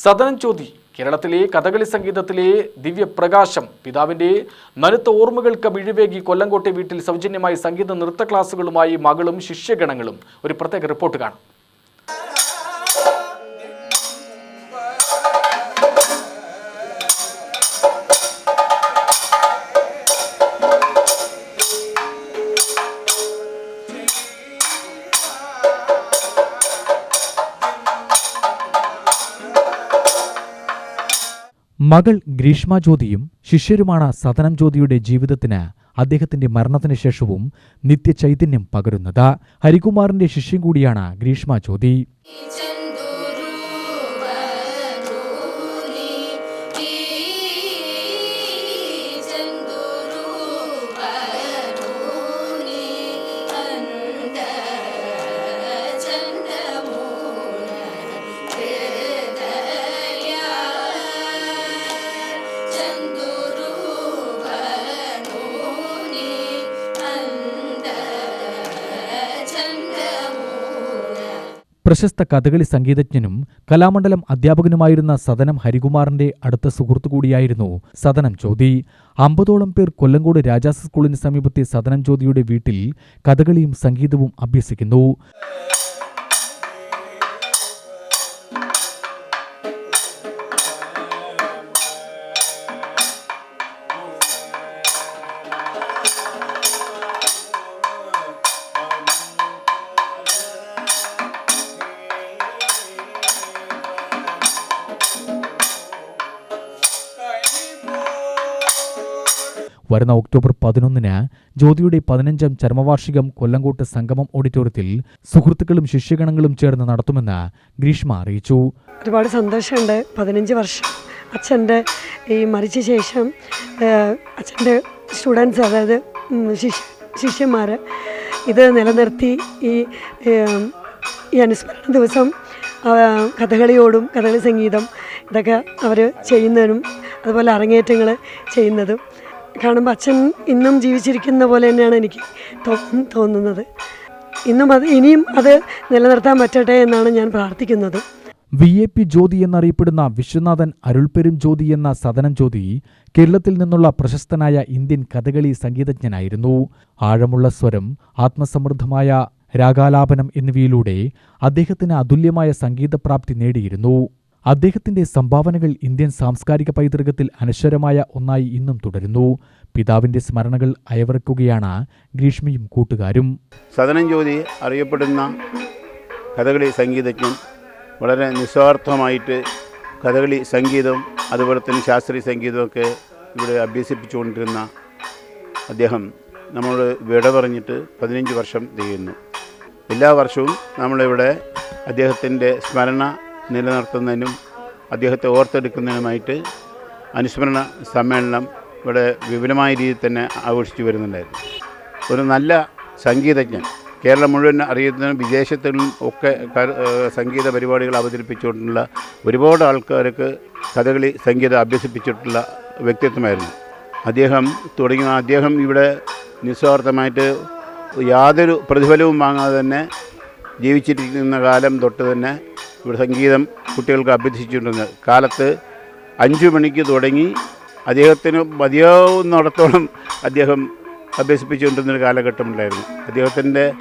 സദനം ചോദി. കേരളത്തിലെ കഥകളി സംഗീതത്തിലെ ദിവ്യപ്രകാശം പിതാവിന്റെ നനുത്ത ഓർമ്മകൾക്ക് മിഴിവേകി കൊല്ലങ്കോട്ടെ വീട്ടിൽ സൗജന്യമായി സംഗീത നൃത്ത ക്ലാസുകളുമായി മകളും ശിഷ്യഗണങ്ങളും. ഒരു പ്രത്യേക റിപ്പോർട്ട് കാണും. മകൾ ഗ്രീഷ്മ ജ്യോതിയും ശിഷ്യരുമാണ് സദനം ജ്യോതിയുടെ ജീവിതത്തിന് അദ്ദേഹത്തിന്റെ മരണത്തിന് ശേഷവും നിത്യചൈതന്യം പകരുന്നത്. ഹരികുമാറിന്റെ ശിഷ്യം കൂടിയാണ് ഗ്രീഷ്മ ജ്യോതി. പ്രശസ്ത കഥകളി സംഗീതജ്ഞനും കലാമണ്ഡലം അധ്യാപകനുമായിരുന്ന സദനം ഹരികുമാറിന്റെ അടുത്ത സുഹൃത്തു കൂടിയായിരുന്നു സദനം ജ്യോതി. അമ്പതോളം പേർ കൊല്ലങ്കോട് രാജാസ് സ്കൂളിന് സമീപത്തെ സദനം ജ്യോതിയുടെ വീട്ടിൽ കഥകളിയും സംഗീതവും അഭ്യസിക്കുന്നു. വരുന്ന ഒക്ടോബർ പതിനൊന്നിന് ജ്യോതിയുടെ പതിനഞ്ചാം ചരമവാർഷികം കൊല്ലങ്കോട്ട് സംഗമം ഓഡിറ്റോറിയത്തിൽ സുഹൃത്തുക്കളും ശിഷ്യഗണങ്ങളും ചേർന്ന് നടത്തുമെന്ന് ഗ്രീഷ്മ അറിയിച്ചു. ഒരുപാട് സന്തോഷമുണ്ട് പതിനഞ്ച് വർഷം. അച്ഛന്റെ ഈ മരിച്ച ശേഷം അച്ഛന്റെ സ്റ്റുഡൻസ് അതായത് ശിഷ്യന്മാർ ഇത് നിലനിർത്തി ഈ അനുസ്മരണ ദിവസം കഥകളിയോടും കഥകളി സംഗീതം ഇതൊക്കെ അവർ ചെയ്യുന്നതിനും അതുപോലെ അരങ്ങേറ്റങ്ങൾ ചെയ്യുന്നതും കാണുമ്പോൾ അച്ഛൻ ഇന്നും ജീവിച്ചിരിക്കുന്ന പോലെ തന്നെയാണ് എനിക്ക് തോന്നുന്നത്. ഇന്നും അത് ഇനിയും അത് നിലനിർത്താൻ പറ്റട്ടെ എന്നാണ് ഞാൻ പ്രാർത്ഥിക്കുന്നത്. വി എ പി ജ്യോതി എന്നറിയപ്പെടുന്ന വിശ്വനാഥൻ അരുൾപെരും ജ്യോതി എന്ന സദനം ജ്യോതി കേരളത്തിൽ നിന്നുള്ള പ്രശസ്തനായ ഇന്ത്യൻ കഥകളി സംഗീതജ്ഞനായിരുന്നു. ആഴമുള്ള സ്വരം ആത്മസമൃദ്ധമായ രാഗാലാപനം എന്നിവയിലൂടെ അദ്ദേഹത്തിന് അതുല്യമായ സംഗീതപ്രാപ്തി നേടിയിരുന്നു. അദ്ദേഹത്തിന്റെ സംഭാവനകൾ ഇന്ത്യൻ സാംസ്കാരിക പൈതൃകത്തിൽ അനശ്വരമായ ഒന്നായി ഇന്നും തുടരുന്നു. പിതാവിന്റെ സ്മരണകൾ അയവിറക്കുകയാണ് ഗ്രീഷ്മയും കൂട്ടുകാരും. സദനം ജ്യോതി അറിയപ്പെടുന്ന കഥകളി സംഗീതജ്ഞൻ. വളരെ നിസ്വാർത്ഥമായിട്ട് കഥകളി സംഗീതം അതുപോലെ തന്നെ ശാസ്ത്രീയ സംഗീതമൊക്കെ ഇവിടെ അഭ്യസിപ്പിച്ചുകൊണ്ടിരുന്ന അദ്ദേഹം നമ്മളോട് വിട പറഞ്ഞിട്ട് പതിനഞ്ച് വർഷം തികയുന്നു എല്ലാ വർഷവും നമ്മളിവിടെ അദ്ദേഹത്തിന്റെ സ്മരണ നിലനിർത്തുന്നതിനും അദ്ദേഹത്തെ ഓർത്തെടുക്കുന്നതിനുമായിട്ട് അനുസ്മരണ സമ്മേളനം ഇവിടെ വിപുലമായ രീതിയിൽ തന്നെ ആഘോഷിച്ചു വരുന്നുണ്ടായിരുന്നു. ഒരു നല്ല സംഗീതജ്ഞൻ കേരളം മുഴുവൻ അറിയുന്ന വിദേശത്തും ഒക്കെ സംഗീത പരിപാടികൾ അവതരിപ്പിച്ചുകൊണ്ടുള്ള ഒരുപാട് ആൾക്കാർക്ക് കഥകളി സംഗീതം അഭ്യസിപ്പിച്ചിട്ടുള്ള വ്യക്തിത്വമായിരുന്നു. അദ്ദേഹം തുടങ്ങിയ അദ്ദേഹം ഇവിടെ നിസ്വാർത്ഥമായിട്ട് യാതൊരു പ്രതിഫലവും വാങ്ങാതെ തന്നെ ജീവിച്ചിരിക്കുന്ന കാലം തൊട്ട് തന്നെ ഇവിടെ സംഗീതം കുട്ടികൾക്ക് അഭ്യസിച്ചിട്ടുണ്ട് കാലത്ത് അഞ്ചു മണിക്ക് തുടങ്ങി അദ്ദേഹത്തിന് മതിയാവുന്നിടത്തോളം അദ്ദേഹം അഭ്യസിപ്പിച്ചുകൊണ്ടിരുന്നൊരു കാലഘട്ടമുണ്ടായിരുന്നു. അദ്ദേഹത്തിന്റെ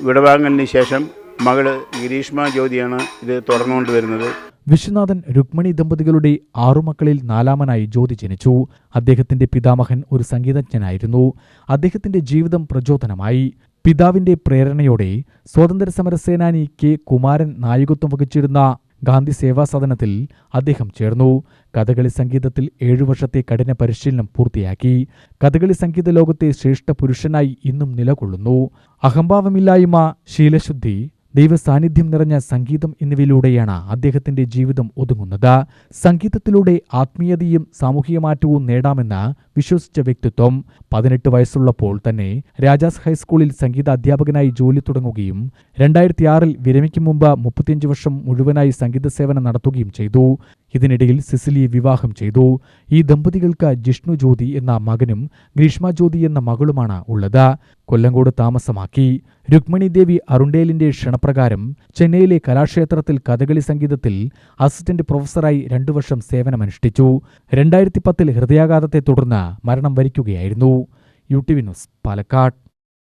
വിടവാങ്ങലിന് ശേഷം മകൾ ഗിരീഷ്മ ജ്യോതിയാണ് ഇത് തുടർന്നുകൊണ്ട് വരുന്നത്. വിശ്വനാഥൻ രുക്മിണി ദമ്പതികളുടെ ആറു മക്കളിൽ നാലാമനായി ജ്യോതി ജനിച്ചു. അദ്ദേഹത്തിന്റെ പിതാമഹൻ ഒരു സംഗീതജ്ഞനായിരുന്നു. അദ്ദേഹത്തിന്റെ ജീവിതം പ്രചോദനമായി. പിതാവിന്റെ പ്രേരണയോടെ സ്വാതന്ത്ര്യ സമര സേനാനി കെ. കുമാരൻ നായകത്വം വഹിച്ചിരുന്ന ഗാന്ധി സേവാ സദനത്തിൽ അദ്ദേഹം ചേർന്നു. കഥകളി സംഗീതത്തിൽ ഏഴു വർഷത്തെ കഠിന പരിശീലനം പൂർത്തിയാക്കി. കഥകളി സംഗീത ലോകത്തെ ശ്രേഷ്ഠ പുരുഷനായി ഇന്നും നിലകൊള്ളുന്നു. അഹംഭാവമില്ലായ്മ ശീലശുദ്ധി ദൈവസാന്നിധ്യം നിറഞ്ഞ സംഗീതം എന്നിവയിലൂടെയാണ് അദ്ദേഹത്തിന്റെ ജീവിതം ഒതുങ്ങുന്നത്. സംഗീതത്തിലൂടെ ആത്മീയതയും സാമൂഹിക മാറ്റവും നേടാമെന്ന് വിശ്വസിച്ച വ്യക്തിത്വം പതിനെട്ട് വയസ്സുള്ളപ്പോൾ തന്നെ രാജാസ് ഹൈസ്കൂളിൽ സംഗീത അധ്യാപകനായി ജോലി തുടങ്ങുകയും രണ്ടായിരത്തിയാറിൽ വിരമിക്കും മുമ്പ് മുപ്പത്തിയഞ്ച് വർഷം മുഴുവനായി സംഗീത സേവനം നടത്തുകയും ചെയ്തു. ഇതിനിടയിൽ സിസിലിയെ വിവാഹം ചെയ്തു. ഈ ദമ്പതികൾക്ക് ജിഷ്ണു ജ്യോതി എന്ന മകനും ഗ്രീഷ്മ ജ്യോതി എന്ന മകളുമാണ് ഉള്ളത്. കൊല്ലങ്കോട് താമസമാക്കി. രുക്മിണി ദേവി അരുണ്ടേലിന്റെ ക്ഷണപ്രകാരം ചെന്നൈയിലെ കലാക്ഷേത്രത്തിൽ കഥകളി സംഗീതത്തിൽ അസിസ്റ്റന്റ് പ്രൊഫസറായി രണ്ടു വർഷം സേവനമനുഷ്ഠിച്ചു. രണ്ടായിരത്തി പത്തിൽ ഹൃദയാഘാതത്തെ തുടർന്ന് മരണം വരിക്കുകയായിരുന്നു. U T V news Palakkad.